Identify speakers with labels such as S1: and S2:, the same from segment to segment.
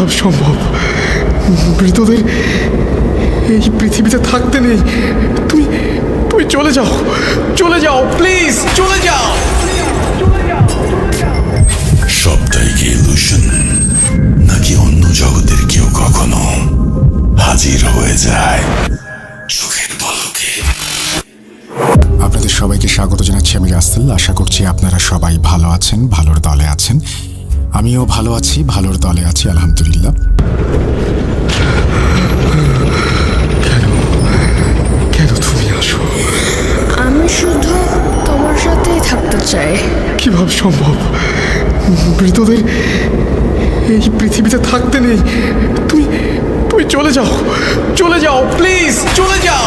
S1: কীভাবে সম্ভব। মৃতদের এই পৃথিবীতে থাকতে নেই। তুমি তুমি চলে যাও। চলে যাও প্লিজ চলে যাও।
S2: সবটাই কি ইলুশন নাকি অন্য জগতের কেউ কখনো হাজির হয়ে যায়? চোখের পলকে।
S3: আপনাদের সবাইকে স্বাগত জানাচ্ছি আমি রাস্তেল আশা করছি আপনারা সবাই ভালো আছেন ভালোর দলে আছেন। আমিও ভালো আছি ভালোর দলে আছি আলহামদুলিল্লাহ।
S1: কেন? তুমি আসো?
S4: আমি শুধু তোমার সাথেই থাকতে চাই।
S1: কীভাবে সম্ভব? মৃতদের এই পৃথিবীতে থাকতে নেই। তুমি তুমি চলে যাও। চলে যাও প্লিজ চলে যাও।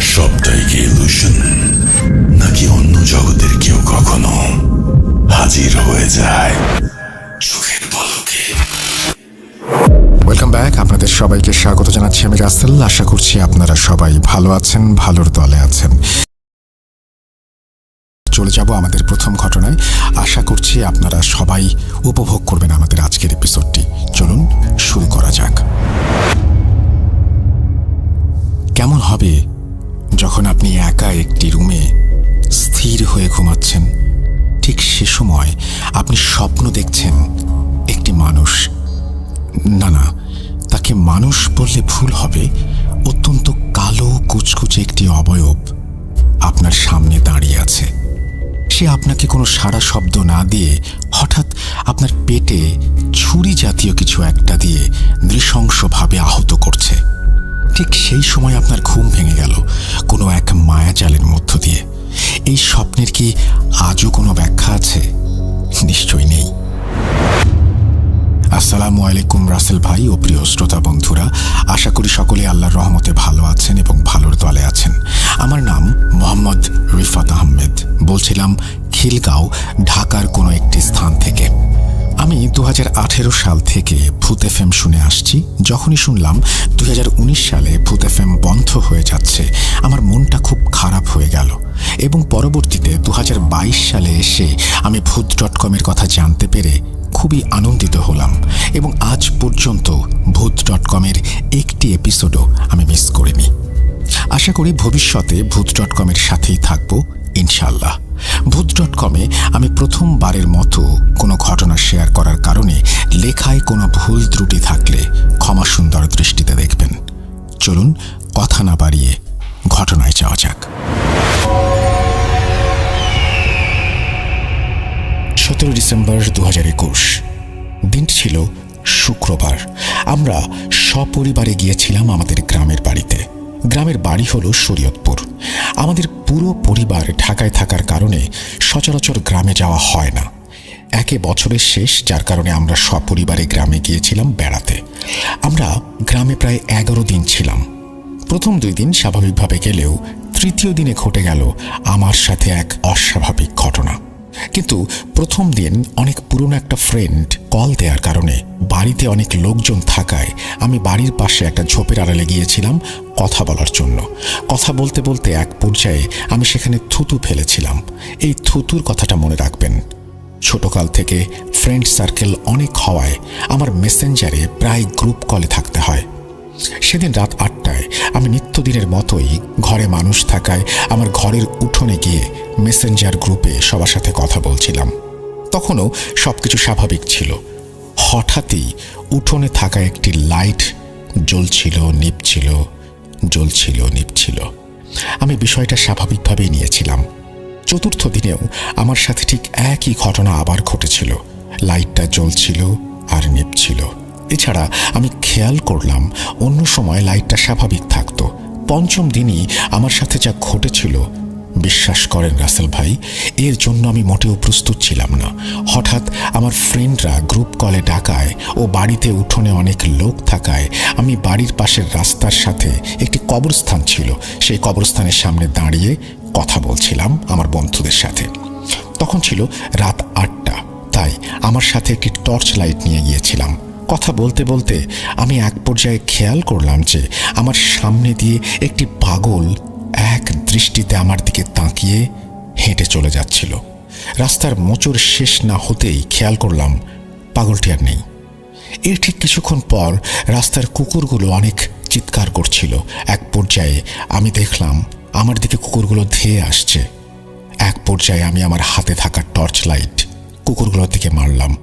S2: সবটাই কি ইলুশন নাকি অন্য কখনো হাজির হয়ে যায়।
S3: ওয়েলকাম ব্যাক আপনাদের সবাইকে স্বাগত জানাচ্ছি আমি রাসেল। আশা করছি আপনারা সবাই ভালো আছেন, ভালোর দলে আছেন। চলে যাব আমাদের প্রথম ঘটনায়। আশা করছি আপনারা সবাই উপভোগ করবেন আমাদের আজকের এপিসোডটি চলুন শুরু করা যাক। কেমন হবে যখন আপনি একা একটি রুমে স্থির হয়ে ঘুমাচ্ছেন? ঠিক সে সময় আপনি স্বপ্ন দেখছেন একটি মানুষ। না না, তাকে মানুষ বললে ভুল হবে। অত্যন্ত কালো, কুচকুচে একটি অবয়ব আপনার সামনে দাঁড়িয়ে আছে। সে আপনাকে কোনো সারা শব্দ না দিয়ে হঠাৎ আপনার পেটে ছুরি জাতীয় কিছু একটা দিয়ে নৃশংসভাবে আহত করছে। ঠিক সেই সময় আপনার ঘুম ভেঙে গেল কোনো এক মায়াজালের মধ্য দিয়ে। এই স্বপ্নের কি আজও কোনো ব্যাখ্যা আছে? নিশ্চয় নেই। আসসালামু আলাইকুম রাসেল ভাই ও প্রিয় শ্রোতা বন্ধুরা, আশা করি সকলে আল্লাহর রহমতে ভালো আছেন এবং ভালোর দলে আছেন। আমার নাম মোহাম্মদ রিফাত আহমেদ। বলছিলাম খিলগাঁও, ঢাকার কোনো একটি স্থান থেকে। আমি দু হাজার আঠেরো সাল থেকে ভূত এফ শুনে আসছি। যখনই শুনলাম দু হাজার উনিশ সালে ভূত এফ বন্ধ হয়ে যাচ্ছে, আমার মনটা খুব খারাপ হয়ে গেল। এবং পরবর্তীতে দু হাজার বাইশ সালে এসে আমি ভূত ডট কমের কথা জানতে পেরে খুবই আনন্দিত হলাম এবং আজ পর্যন্ত ভূত ডট কমের একটি এপিসোডও আমি মিস করিনি। আশা করি ভবিষ্যতে ভূত ডট কমের সাথেই থাকব ইনশাল্লাহ ভূত ডট কমে আমি প্রথমবারের মতো কোনো ঘটনা শেয়ার করার কারণে লেখায় কোনো ভুল ত্রুটি থাকলে ক্ষমা সুন্দর দৃষ্টিতে দেখবেন। চলুন কথা না বাড়িয়ে ঘটনায় যাওয়া যাক। সতেরো ডিসেম্বর দু হাজার একুশ দিনটি ছিল শুক্রবার। আমরা সপরিবারে গিয়েছিলাম আমাদের গ্রামের বাড়িতে। গ্রামের বাড়ি হলো শরীয়তপুর। আমাদের পুরো পরিবার ঢাকায় থাকার কারণে সচরাচর গ্রামে যাওয়া হয় না। একে বছরের শেষ, যার কারণে আমরা সপরিবারে গ্রামে গিয়েছিলাম বেড়াতে। আমরা গ্রামে প্রায় এগারো দিন ছিলাম। প্রথম দুই দিন স্বাভাবিকভাবে গেলেও তৃতীয় দিনে ঘটে গেল আমার সাথে এক অস্বাভাবিক ঘটনা। কিন্তু প্রথম দিন অনেক পুরনো একটা ফ্রেন্ড কল দেওয়ার কারণে বাড়িতে অনেক লোকজন থাকায় আমি বাড়ির পাশে একটা ঝোপের আড়ালে গিয়েছিলাম কথা বলার জন্য। কথা বলতে বলতে এক পর্যায়ে আমি সেখানে থুতু ফেলেছিলাম। এই থুতুর কথাটা মনে রাখবেন। ছোটকাল থেকে ফ্রেন্ড সার্কেল অনেক হওয়ায় আমার মেসেঞ্জারে প্রায় গ্রুপ কলে থাকতে হয়। সেদিন রাত আটটায় আমি নিত্যদিনের মতোই ঘরে মানুষ থাকায় আমার ঘরের উঠোনে গিয়ে মেসেঞ্জার গ্রুপে সবার সাথে কথা বলছিলাম। তখনও সব কিছু স্বাভাবিক ছিল। হঠাৎই উঠোনে থাকা একটি লাইট জ্বলছিল, নিপছিল জ্বলছিল, নিপছিল। আমি বিষয়টা স্বাভাবিকভাবেই নিয়েছিলাম। চতুর্থ দিনেও আমার সাথে ঠিক একই ঘটনা আবার ঘটেছিল। লাইটটা জ্বলছিল আর নিপছিল। এছাড়া আমি খেয়াল করলাম অন্য সময় লাইটটা স্বাভাবিক থাকতো। পঞ্চম দিনই আমার সাথে যা ঘটেছিল, বিশ্বাস করেন রাসেল ভাই, এর জন্য আমি মোটেও প্রস্তুত ছিলাম না। হঠাৎ আমার ফ্রেন্ডরা গ্রুপ কলে ডাকায় ও বাড়িতে উঠোনে অনেক লোক থাকায় আমি বাড়ির পাশের রাস্তার সাথে একটি কবরস্থান ছিল। সেই কবরস্থানের সামনে দাঁড়িয়ে কথা বলছিলাম আমার বন্ধুদের সাথে। তখন ছিল রাত আটটা, তাই আমার সাথে একটি টর্চ লাইট নিয়ে গিয়েছিলাম। কথা বলতে বলতে আমি এক পর্যায়ে খেয়াল করলাম যে আমার সামনে দিয়ে একটি পাগল এক দৃষ্টিতে আমার দিকে তাকিয়ে হেঁটে চলে যাচ্ছিল। রাস্তার মোচড় শেষ না হতেই খেয়াল করলাম পাগলটি আর নেই। এর ঠিক কিছুক্ষণ পর রাস্তার কুকুরগুলো অনেক চিৎকার করছিল। এক পর্যায়ে আমি দেখলাম আমার দিকে কুকুরগুলো ধেয়ে আসছে। এক পর্যায়ে আমি আমার হাতে থাকা টর্চ লাইট কুকুরগুলোর দিকে মারলাম।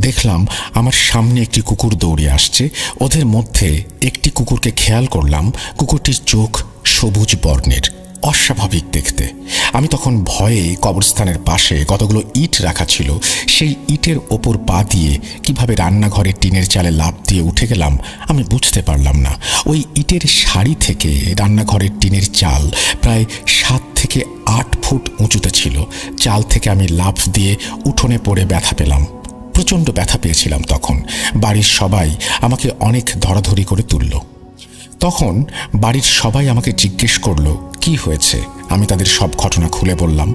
S3: দেখলাম আমার সামনে একটি কুকুর দৌড়ে আসছে। ওদের মধ্যে একটি কুকুরকে খেয়াল করলাম। কুকুরটির চোখ সবুজ বর্ণের, অস্বাভাবিক দেখতে। আমি তখন ভয়ে কবরস্থানের পাশে কতগুলো ইট রাখা ছিল, সেই ইটের ওপর পা দিয়ে কীভাবে রান্নাঘরের টিনের চালে লাফ দিয়ে উঠে গেলাম, আমি বুঝতে পারলাম না। ওই ইটের শাড়ি থেকে রান্নাঘরের টিনের চাল প্রায় সাত থেকে আট ফুট উঁচুতে ছিল। চাল থেকে আমি লাফ দিয়ে উঠোনে পড়ে ব্যথা পেলাম। প্রচণ্ড ব্যথা পেয়েছিলাম তখন। বাড়ির সবাই আমাকে অনেক ধরাধরি করে তুলল। তখন বাড়ির সবাই আমাকে জিজ্ঞেস করল, কি হয়েছে? আমি তাদের সব ঘটনা খুলে বললাম।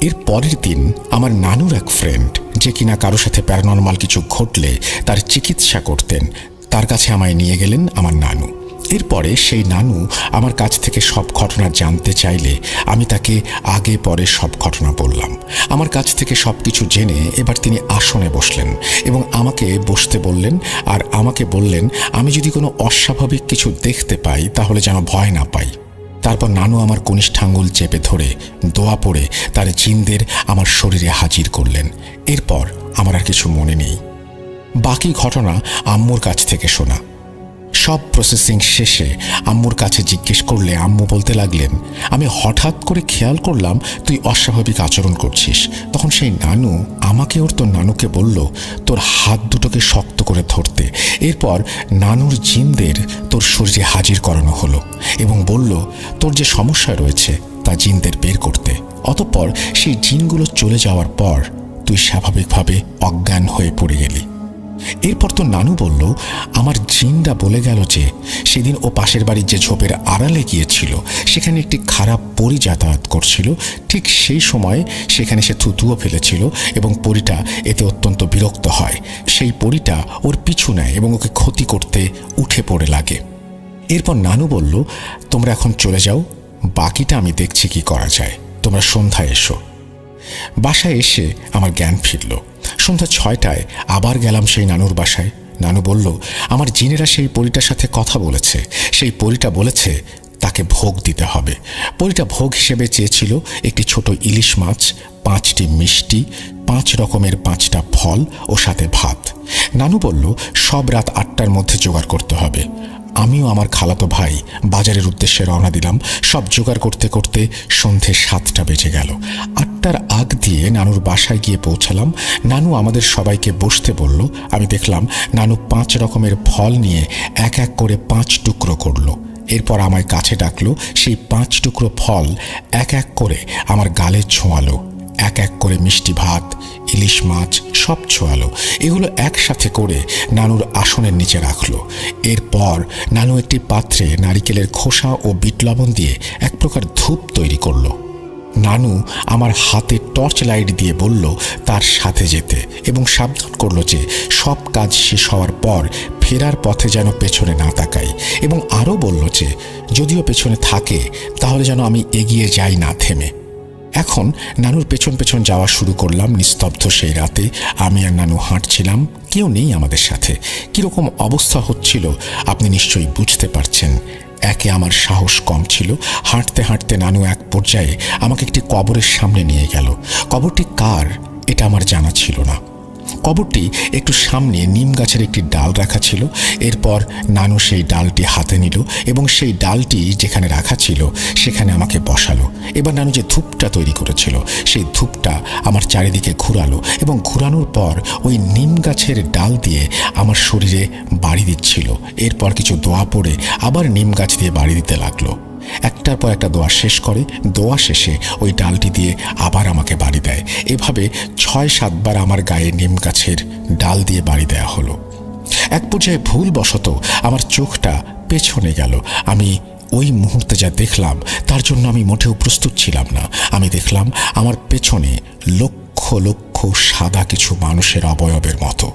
S3: এর পরের দিন আমার নানুর এক ফ্রেন্ড যে কিনা কারও সাথে প্যারানর্মাল কিছু ঘটলে তার চিকিৎসা করতেন, তার কাছে আমায় নিয়ে গেলেন আমার নানু। এরপরে সেই নানু আমার কাছ থেকে সব ঘটনা জানতে চাইলে আমি তাকে আগে পরে সব ঘটনা বললাম। আমার কাছ থেকে সব কিছু জেনে এবার তিনি আসনে বসলেন এবং আমাকে বসতে বললেন আর আমাকে বললেন, আমি যদি কোনো অস্বাভাবিক কিছু দেখতে পাই, তাহলে যেন ভয় না পাই। তারপর নানু আমার কনিষ্ঠাঙ্গুল চেপে ধরে দোয়া পড়ে তার জিনদের আমার শরীরে হাজির করলেন। এরপর আমার আর কিছু মনে নেই। বাকি ঘটনা আম্মুর কাছ থেকে শোনা। সব প্রসেসিং শেষে আম্মুর কাছে জিজ্ঞেস করলে আম্মু বলতে লাগলেন, আমি হঠাৎ করে খেয়াল করলাম তুই অস্বাভাবিক আচরণ করছিস। তখন সেই নানু আমাকে ওর তোর নানুকে বলল, তোর হাত দুটোকে শক্ত করে ধরতে। এরপর নানুর জিনদের তোর শরীরে হাজির করানো হলো এবং বলল, তোর যে সমস্যা রয়েছে তা জিনদের বের করতে। অতঃপর সেই জিনগুলো চলে যাওয়ার পর তুই স্বাভাবিকভাবে অজ্ঞান হয়ে পড়ে গেলি। এরপর তো নানু বলল, আমার জিনরা বলে গেল যে, সেদিন ও পাশের বাড়ির যে ঝোপের আড়ালে গিয়েছিল, সেখানে একটি খারাপ পরি যাতায়াত করছিল। ঠিক সেই সময় সেখানে সে থুতুও ফেলেছিল এবং পরিটা এতে অত্যন্ত বিরক্ত হয়। সেই পরিটা ওর পিছু নেয় এবং ওকে ক্ষতি করতে উঠে পড়ে লাগে। এরপর নানু বলল, তোমরা এখন চলে যাও, বাকিটা আমি দেখছি কি করা যায়। তোমরা সন্ধ্যায় এসো। বাসায় এসে আমার জ্ঞান ফিরল। সন্ধ্যা ছয়টায় আবার গেলাম সেই নানুর বাসায়। নানু বলল, আমার জিনেরা সেই পরিটার সাথে কথা বলেছে। সেই পরিটা বলেছে তাকে ভোগ দিতে হবে। পরিটা ভোগ হিসেবে চেয়েছিল একটি ছোট ইলিশ মাছ, পাঁচটি মিষ্টি, পাঁচ রকমের পাঁচটা ফল ও সাথে ভাত। নানু বলল, সব রাত আটটার মধ্যে জোগাড় করতে হবে। আমিও আমার খালাতো ভাই বাজারের উদ্দেশ্যে রওনা দিলাম। সব জোগাড় করতে করতে সন্ধে সাতটা বেজে গেল। আটটার আগ দিয়ে নানুর বাসায় গিয়ে পৌঁছালাম। নানু আমাদের সবাইকে বসতে বলল। আমি দেখলাম নানু পাঁচ রকমের ফল নিয়ে এক এক করে পাঁচ টুকরো করল। এরপর আমায় কাছে ডাকলো, সেই পাঁচ টুকরো ফল এক এক করে আমার গালে ছোঁয়ালো। এক এক করে মিষ্টি ভাত, ইলিশ মাছ সব ছোয়ালো। এগুলো একসাথে করে নানুর আসনের নিচে রাখল। এরপর নানু একটি পাত্রে নারিকেলের খোসা ও বিট লবণ দিয়ে এক প্রকার ধূপ তৈরি করল। নানু আমার হাতে টর্চ লাইট দিয়ে বলল, তার সাথে যেতে। এবং সাবধান করল যে সব কাজ শেষ হওয়ার পর ফেরার পথে যেন পেছনে না তাকাই এবং আরও বলল যে, যদিও পেছনে থাকে, তাহলে যেন আমি এগিয়ে যাই না থেমে। এখন নানুর পেছন পেছন যাওয়া শুরু করলাম নিস্তব্ধ সেই রাতে। আমি আর নানু হাঁটছিলাম, কেউ নেই আমাদের সাথে। কীরকম অবস্থা হচ্ছিল আপনি নিশ্চয়ই বুঝতে পারছেন। একে আমার সাহস কম ছিল। হাঁটতে হাঁটতে নানু এক পর্যায়ে আমাকে একটি কবরের সামনে নিয়ে গেল। কবরটি কার, এটা আমার জানা ছিল না। কবরটি একটু সামনে নিম গাছের একটি ডাল রাখা ছিল। এরপর নানু সেই ডালটি হাতে নিল এবং সেই ডালটি যেখানে রাখা ছিল সেখানে আমাকে বসালো। এবার নানু যে ধূপটা তৈরি করেছিল, সেই ধূপটা আমার চারিদিকে ঘুরালো এবং ঘুরানোর পর ওই নিম গাছের ডাল দিয়ে আমার শরীরে বাড়ি দিচ্ছিল। এরপর কিছু দোয়া পড়ে আবার নিম গাছ দিয়ে বাড়ি দিতে লাগল। একটার পর একটা দোয়া শেষ করে, দোয়া শেষে ওই ডালটি দিয়ে আবার আমাকে বাড়ি দেয়। এভাবে ছয়, সাতবার আমার গায়ে নিম গাছের ডাল দিয়ে বাড়ি দেয়া হলো। এক পর্যায়ে ভুলবশত আমার চোখটা পেছনে গেল। আমি ওই মুহূর্তে যা দেখলাম, তার জন্য আমি মোটেও প্রস্তুত ছিলাম না। আমি দেখলাম আমার পেছনে লক্ষ লক্ষ সাদা কিছু মানুষের অবয়বের মতো।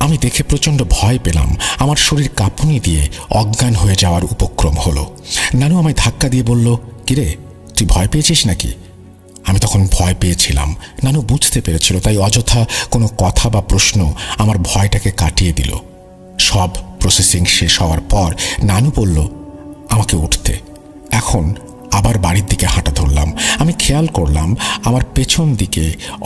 S3: আমি দেখে প্রচণ্ড ভয় পেলাম। আমার শরীর কাঁপুনি দিয়ে অজ্ঞান হয়ে যাওয়ার উপক্রম হলো। নানু আমায় ধাক্কা দিয়ে বলল, কিরে, তুই ভয় পেয়েছিস নাকি? আমি তখন ভয় পেয়েছিলাম। নানু বুঝতে পেরেছিল, তাই অযথা কোনো কথা বা প্রশ্ন আমার ভয়টাকে কাটিয়ে দিল। সব প্রসেসিং শেষ হওয়ার পর নানু বলল, আমাকে উঠতে। এখন আবার বাড়ির দিকে হাঁটা ধরলাম। আমি খেয়াল করলাম, আমার পেছন দিকে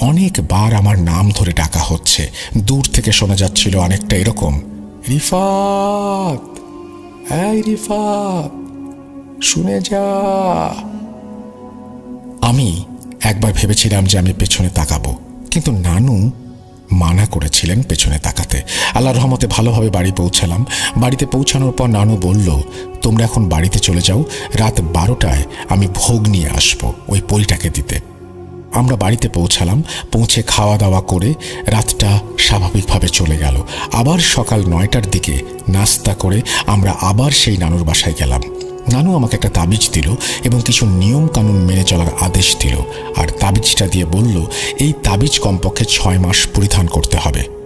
S3: অনেকবার আমার নাম ধরে ডাকা হচ্ছে। দূর থেকে শোনা যাচ্ছিল অনেকটা এরকম, রিফাত রিফাত, শুনে যা। আমি একবার ভেবেছিলাম যে আমি পেছনে তাকাবো, কিন্তু নানু মানা করেছিলেন পেছনে তাকাতে। আল্লাহ রহমতে ভালোভাবে বাড়ি পৌঁছালাম। বাড়িতে পৌঁছানোর পর নানু বলল, তোমরা এখন বাড়িতে চলে যাও। রাত বারোটায় আমি ভোগ নিয়ে আসব ওই পরিটাকে দিতে। আমরা বাড়িতে পৌঁছালাম, পৌঁছে খাওয়া দাওয়া করে রাতটা স্বাভাবিকভাবে চলে গেল। আবার সকাল নয়টার দিকে নাস্তা করে আমরা আবার সেই নানুর বাসায় গেলাম। নানু আমাকে একটা তাবিজ দিল এবং কিছু নিয়ম কানুন মেনে চলার আদেশ দিল। আর তাবিজটা দিয়ে বলল, এই তাবিজ কমপক্ষে ছয় মাস পরিধান করতে হবে।